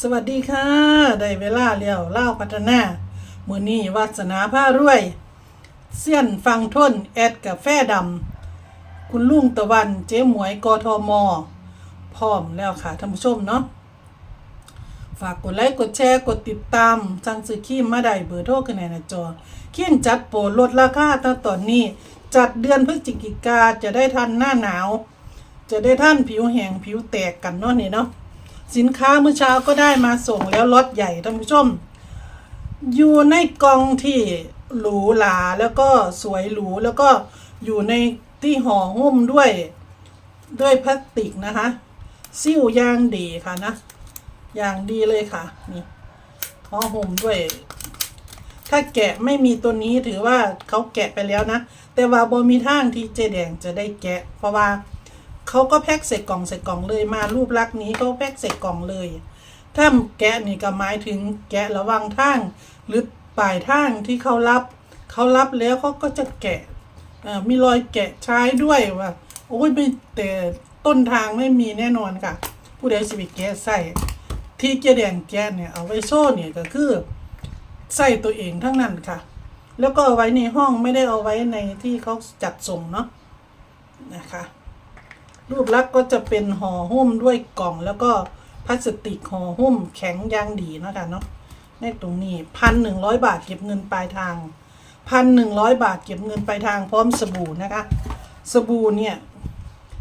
สวัสดีค่ะ ได้เวลาเลี้ยวเล่าพัฒนามือนี้วัสนาผ้ารวย เสี้ยนฟังทนแอดกับแฟดำคุณลุงตะวันเจ๊หมวยกทม พร้อมแล้วค่ะท่านผู้ชมเนาะฝากกดไลค์กดแชร์กดติดตามสั่งซื้อครีมมาได้เบอร์โทรกันในหน้าจอเขียนจัดโปรลดราคาตั้งตอนนี้ จัดเดือนพฤศจิกาจะได้ทันหน้าหนาว จะได้ท่านผิวแห้งผิวแตกกันเนาะนี่เนาะ สินค้าเมื่อเช้าก็ได้มาส่งแล้วล็อตใหญ่ท่านผู้ชม อยู่ในกล่องที่หรูหราแล้วก็สวยหรูแล้วก็อยู่ในที่ห่อหุ้มด้วยด้วยพลาสติกนะคะซิ่วยางดีค่ะนะยางดีเลยค่ะนี่ห่อหุ้มด้วย ถ้าแกะไม่มีตัวนี้ถือว่าเขาแกะไปแล้วนะ แต่ว่าบมีทางที่เจแดงจะได้แกะ เพราะว่า เขาก็แพ็คใส่กล่องใส่กล่องเลยมารูปลักษณ์นี้เขาแพ็คใส่กล่องเลย ถ้าแกะนี่ก็หมายถึงแกะระวังทาง หรือปลายทางที่เขารับเขารับแล้วเขาก็จะแกะมีรอยแกะใช้ด้วยว่าโอ้ยไม่แต่ต้นทางไม่มีแน่นอนค่ะ ผู้ใดสิไปแกะใส่ที่เจแดงแกะเนี่ยเอาไว้โซ่เนี่ยก็คือใส่ตัวเองทั้งนั้นค่ะ แล้วก็เอาไว้ในห้องไม่ได้เอาไว้ในที่เขาจัดส่งเนาะนะคะ รูปลักษณ์ก็จะเป็นห่อหุ้มด้วยกล่อง แล้วก็พลาสติกห่อหุ้มแข็งยางดีนะคะเนาะในตรงนี้พันหนึ่งร้อยบาทเก็บเงินปลายทางพันหนึ่งร้อยบาทเก็บเงินปลายทางพร้อมสบู่นะคะ สบู่เนี่ย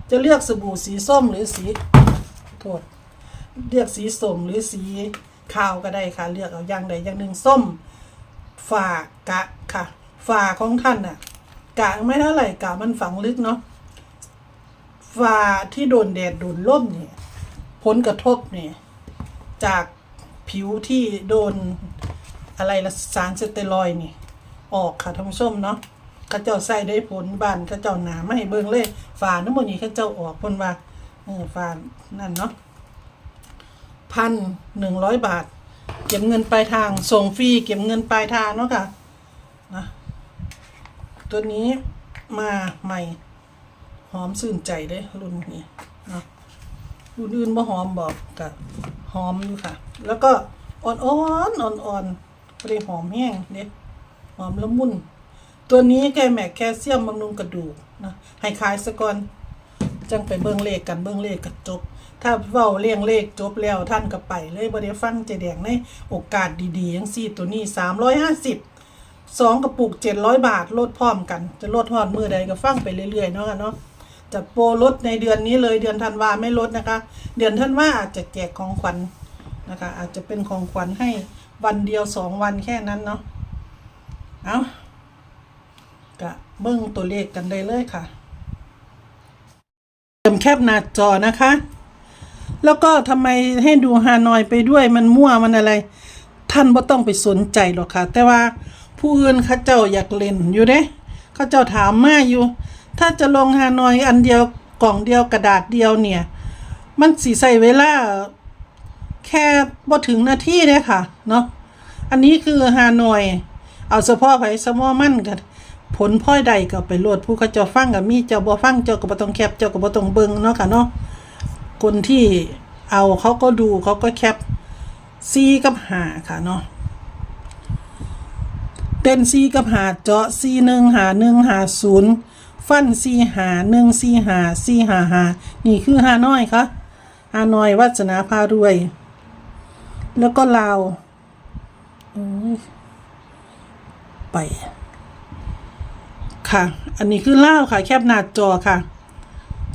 จะเลือกสบู่สีส้มหรือสีโทษเลือกสีส้มหรือสีขาวก็ได้ค่ะ เลือกเอาอย่างใดอย่างหนึ่งส้มฝากะค่ะ ฝาของท่านน่ะกะไม่เท่าไหร่กะมันฝังลึกเนาะ ฝ่าที่โดนแดดโดนล่มเนี่ยผลกระทบเนี่ยจากผิวที่โดนอะไรละสารสเตียรอยนี่ ออกค่ะท่านผู้ชมเนาะข้าเจ้าใส่ได้ผลบานข้าเจ้าหนาไม่เบิ่งเลยฝ่าน้ำมันนี้ข้าเจ้าออกพนว่าเออฝ่านั่นเนาะพันหนึ่งร้อยบาท เก็บเงินปลายทางส่งฟรีเก็บเงินปลายทางเนาะค่ะนะตัวนี้มาใหม่ หอมสื่นใจเด้รุ่นนี้เนาะรุ่นอื่นบ่หอมบอกกะหอมอยู่ค่ะ แล้วก็อ่อนอ่อนอ่อนอ่อนๆไม่ได้หอมแห้งเด้หอมละมุนตัวนี้แกแมกแคลเซียมบำรุงกระดูกนะให้ขายซะก่อนจังไปเบิ่งเลขกันเบิ่งเลขกันจบ ถ้าเว้าเรียงเลขจบแล้วท่านก็ไปเลยบ่ได้ฟังเจแดงในโอกาสดีๆจังซี่ตัวนี้ 350สองกระปุกเจ็ดร้อยบาทลดพร้อมกัน จะลดทอดมือใดก็ฟังไปเรื่อยๆเนาะค่ะเนาะ จะโปรลดในเดือนนี้เลยเดือนธันวาไม่ลดนะคะ เดือนธันวาอาจจะแจกของขวัญนะคะ อาจจะเป็นของขวัญให้วันเดียวสองวันแค่นั้นเนาะเอากะเบิ้งตัวเลขกันได้เลยค่ะเตรียมแคปหน้าจอนะคะ แล้วก็ทำไมให้ดูฮานอยไปด้วยมันมั่วมันอะไร ท่านบ่ต้องไปสนใจหรอกค่ะ แต่ว่าผู้อื่นเขาเจ้าอยากเล่นอยู่เด้เขาเจ้าถามมาอยู่ ถ้าจะลงฮานอยอันเดียวกล่องเดียวกระดาษเดียวเนี่ย มันสีใส่เวลา แค่บ่ถึงนาทีเด้ค่ะ เนาะอันนี้คือฮานอย เอาเฉพาะไผสมอมันกันผลพลอยใดก็ไปโหลดผู้เขาเจ้าฟังกับมีเจ้าบ่ฟังเจ้าก็บ่ต้องแคปเจ้าก็บ่ต้องเบิ่งเนาะค่ะเนาะคนที่เอาเขาก็ดูเขาก็แคปซีกับหาค่ะเนาะเต้นซีกับหาเจาะซีหนึ่งหาหนึ่งหาศูนย์ ฟันซีหาหนึ่งซีหาซีหาหานี่คือฮานอยค่ะฮานอยวัฒนาพารวย แล้วก็ลาวโอ้ยไป ค่ะ อันนี้คือเล่าวค่ะ แคบหน้าจอค่ะ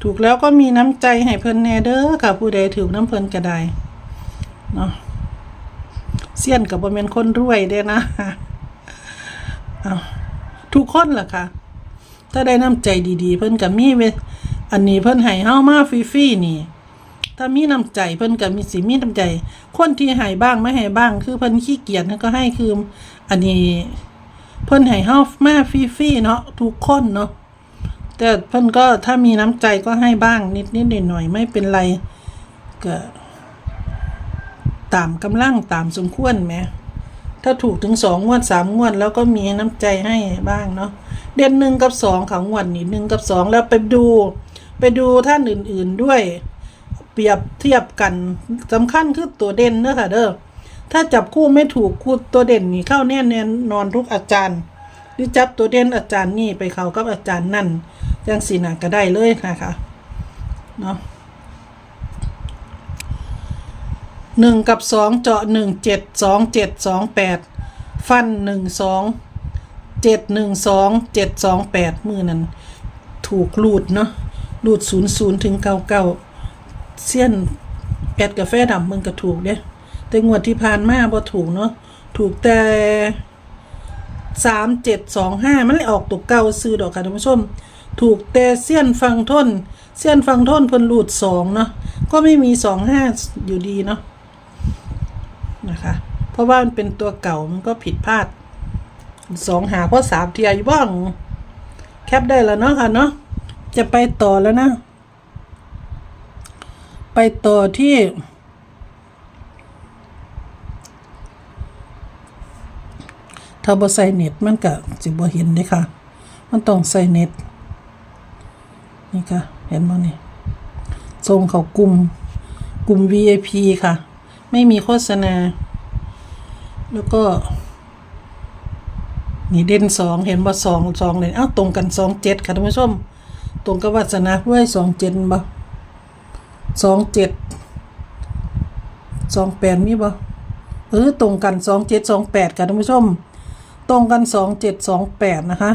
ถูกแล้วก็มีน้ำใจให้เพิ่นแนเด้อค่ะ ผู้ใดถือน้ำเพิ่นก็ได้เนาะเสี้ยนกับบ่แมนคนรวยเด้นะเอาทุกคนล่ะค่ะ ถ้าได้น้ำใจดีๆ เพิ่นก็มีเวอันนี้เพิ่นให้เฮามาฟรีๆนี่ ถ้ามีน้ำใจเพิ่นก็มีสิมีน้ำใจ คนที่ให้บ้างไม่ให้บ้าง คือเพิ่นขี้เกียจก็ให้คือ อันนี้ เพิ่นให้เฮามาฟรีๆเนาะทุกคนเนาะแต่เพิ่นก็ถ้ามีน้ำใจก็ให้บ้างนิดๆหน่อยๆไม่เป็นไรก็ตามกำลังตามสมควรไหมถ้าถูกถึงสองงวดสามงวด แล้วก็มีน้ำใจให้บ้างเนาะ เดือนหนึ่งกับสองของวดนี่หนึ่งกับสองแล้วไปดู ไปดูท่านอื่นๆด้วย เปรียบเทียบกันสำคัญคือตัวเด่นเด้อค่ะเด้อถ้าจับคู่ไม่ถูกคู่ตัวเด่นนี่เข้าแน่แน่นอนทุกอาจารย์หรือจับตัวเด่นอาจารย์นี่ไปเข้ากับอาจารย์นั่นจังสีนาก็ได้เลยนะคะเนาะหนึ่งกับสองเจาะหนึ่งเจ็ดสองเจ็ดสองแปดฟันหนึ่งสอง เจ็ดหนึ่งสองเจ็ดสองแปดมือนั้น ถูกลูดเนาะลูดศูนย์ศูนย์ถึงเก้าเก้าเสี้ยนแปดกาแฟดำมึงก็ถูกเด้แต่งวดที่ผ่านมาบ่ถูกเนาะถูกแต่สามเจ็ดสองห้ามันเลยออกตัวเก้าซื้อดอกค่ะท่านผู้ชม ถูกแต่เสี้ยนฟังทนเสี้ยนฟังทนเพิ่นลูดสองเนาะก็ไม่มีสองห้าอยู่ดีเนาะนะคะ เพราะว่ามันเป็นตัวเก่ามันก็ผิดพลาด สองหาเพราะสามเทียอยู่บ้าง แคปได้แล้วเนาะค่ะเนาะจะไปต่อแล้วนะ ไปต่อที่ ถ้าบ่ใส่เน็ตมันก็สิบ่เห็นเด้ค่ะ มันต้องใส่เน็ต นี่ค่ะ เห็นบ่นี่ส่งเขากลุ่มกลุ่ม VIP ค่ะ ไม่มีโฆษณา แล้วก็ นี่เด่นสองเห็นบ่สองสองเลยเอ้าตรงกันสองเจ็ดค่ะท่านผู้ชม ตรงกับวัสนาด้วยสองเจ็ดบ่สองเจ็ดสองแปดมีบ่เออตรงกันสองเจ็ดสองแปดค่ะท่านผู้ชม ตรงกันสองเจ็ดสองแปดนะคะ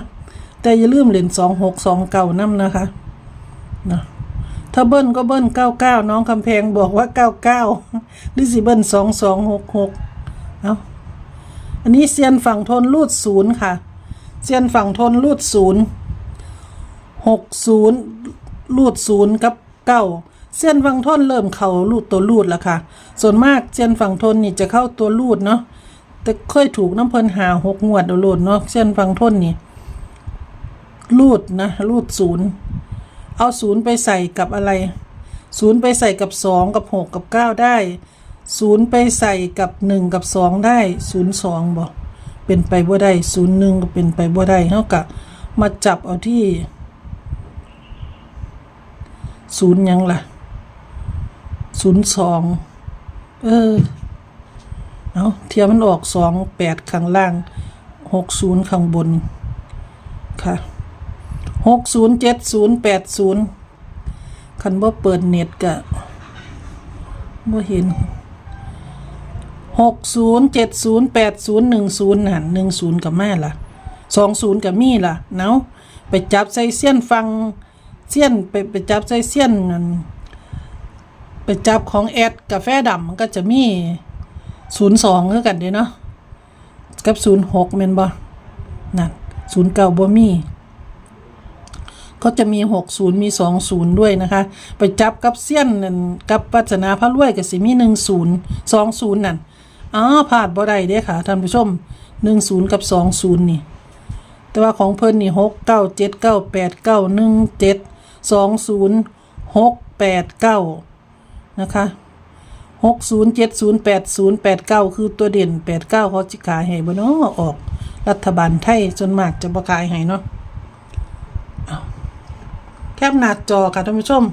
แต่อย่าลืมเหรียญสองหกสองเก่านั่นนะคะนะถ้าเบิ้ลก็เบิ้ลเก้าเก้าน้องคำแพงบอกว่าเก้าเก้าหรือสิเบิ้ลสองสองหกหกเอ้า อันนี้เซียนฝั่งทนรูดศูนย์ค่ะ เซียนฝั่งทนรูดศูนย์หกศูนย์รูดศูนย์กับเก้าเซียนฝั่งทนเริ่มเข้ารูดตัวรูดแล้วค่ะ ส่วนมากเซียนฝั่งทนนี่จะเข้าตัวรูดเนาะ แต่เคยถูกน้ำเพลินหาหกงวดโลดเนาะเซียนฝั่งทนนี่รูดนะรูดศูนย์ เอาศูนย์ไปใส่กับอะไร ศูนย์ไปใส่กับสองกับหกกับเก้าได้ ศูนย์ไปใส่กับหนึ่งกับสองได้ศูนย์สองบอกเป็นไปบ่ได้ศูนย์หนึ่งก็เป็นไปบ่ได้เท่ากับมาจับเอาที่ศูนย์ยังล่ะศูนย์สองเออเอาเทียมมันออกสองแปดข้างล่างหกศูนย์ข้างบนค่ะหกศูนย์เจ็ดศูนย์แปดศูนย์คันบ่เปิดเน็ตกะบ่เห็น หกศูนย์เจ็ดศูนย์แปดศูนย์หนึ่งศูนย์หันหนึ่งศูนย์กับแม่ล่ะสองศูนย์กับมี่ล่ะเนาไปจับใส่เสี้ยนฟังเสี้ยนไปไปจับใส่เสี้ยนนั่นไปจับของแอดกาแฟดำมันก็จะมีศูนย์สองคือกันเด้เนาะกับศูนย์หกเมนบ่นั่นศูนย์เก้าบ่มีก็จะมี 60 มี 20 ด้วยนะคะ ไปจับกับเสี้ยนนั่นกับปัจนาพระรวยกับสิมี 10 20 นั่น อ๋อพลาดบ่ได้เด้ค่ะท่านผู้ชม10กับ20นี่ แต่ว่าของเพิ่นนี่6 9 7 9 8 9 1 7 20 6 8 9นะคะ60 70 80 89คือตัวเด่น89เขาจิขายให้บ่เนาะออก รัฐบาลไทยจนมากจะบ่ขายให้เนาะแคบหน้าจอค่ะท่านผู้ชม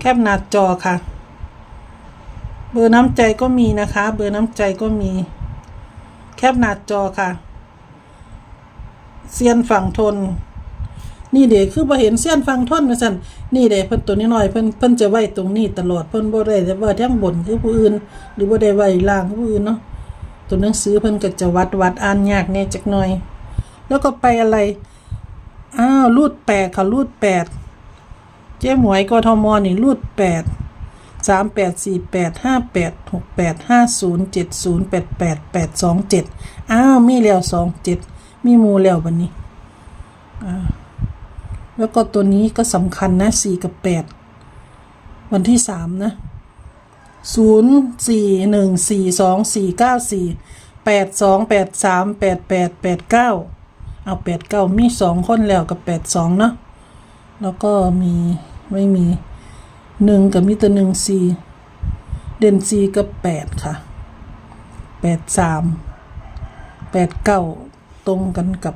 แคบหน้าจอค่ะ เบอร์น้ำใจก็มีนะคะ เบอร์น้ำใจก็มี แคบหน้าจอค่ะเซียนฝั่งทน นี่เด็กคือบ่เห็นเซียนฝั่งทนนะสันนี่เด็กเพิ่นตัวน้อยเพิ่นเพิ่นจะไวตรงนี้ตลอดเพิ่นบ่ได้แต่ว่าทั้งบนคือผู้อื่น หรือบ่ได้ไวล่างคือผู้อื่นเนาะตัวหนังสือเพิ่นก็จะวัดวัดอ่านยากแน่จักหน่อย แล้วก็ไปอะไรอ้าวรูดแปดค่ะรูดแปดเจ๊หมวยกทมนี่รูดแปด สามแปดสี่แปดห้าแปดหกแปดห้าศูนย์เจ็ดศูนย์แปดแปดแปดสองเจ็ดอ้าวมีแล้วสองเจ็ดมีมูแล้วบันนี้อ่าแล้วก็ตัวนี้ก็สำคัญนะสี่กับแปดวันที่สามนะศูนย์สี่หนึ่งสี่สองสี่เก้าสี่แปดสองแปดสามแปดแปดแปดเก้าเอาแปดเก้ามีสองคนแล้วกับแปดสองเนาะแล้วก็มีไม่มี หนึ่งกับมิตรหนึ่งสี่เด่นสี่กับแปดค่ะแปดสามแปดเก้าตรงกันกับ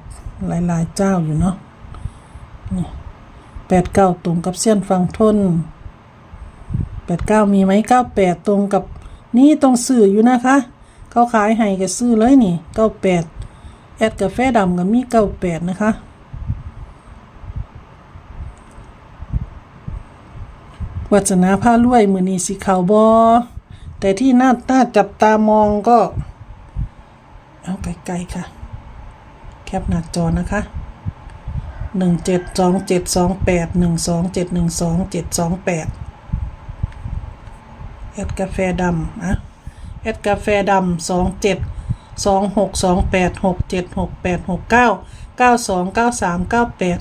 หลายๆเจ้าอยู่เนาะนี่แปดเก้าตรงกับเส้นฟังทนแปดเก้ามีไหมเก้าแปดตรงกับนี่ตรงสื่ออยู่นะคะ เขาขายให้กับซื้อเลยนี่เก้าแปดแอดกาแฟดำกับมีเก้าแปดนะคะ วัจนาผ้ารวยมือนีสีขาวบอแต่ที่น่าน่าจับตามองก็ เอาไกลๆค่ะ แคปหน้าจอนะคะหนึ่งเจ็ดสองเจ็ดสองแปดหนึ่งสองเจ็ดหนึ่งสองเจ็ดสองแปดแอดกาแฟดำอะแอดกาแฟดำสองเจ็ดสองหกสองแปดหกเจ็ดหกแปดหกเก้าเก้าสองเก้าสามเก้าแปด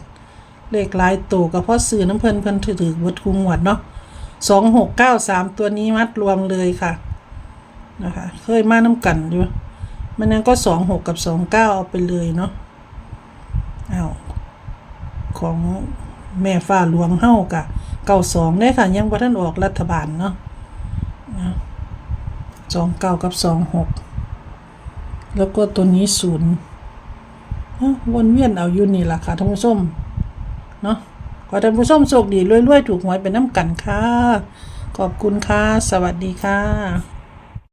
เลขหลายตัวก็เพราะสื่อน้ำเพลินเพลินถือถือวัดคุงหวัดเนาะ สองหกเก้าสามตัวนี้มัดรวมเลยค่ะนะคะเคยมาน้ำกันอยู่มันนั้นก็สองหกกับสองเก้าเอาไปเลยเนาะเอาของแม่ฟ้าหลวงเฮ้ากะเก้าสองได้ค่ะ ยังบ่าท่านออกรัฐบาลเนาะสองเก้ากับสองหกแล้วก็ตัวนี้ศูนย์วนเวียนเอาอยู่นี่ล่ะค่ะท่านผู้ชมเนาะ ขอท่านผู้ชมโชคดีรวยๆ ถูกหวยเป็นน้ำกันค่ะ ขอบคุณค่ะ สวัสดีค่ะ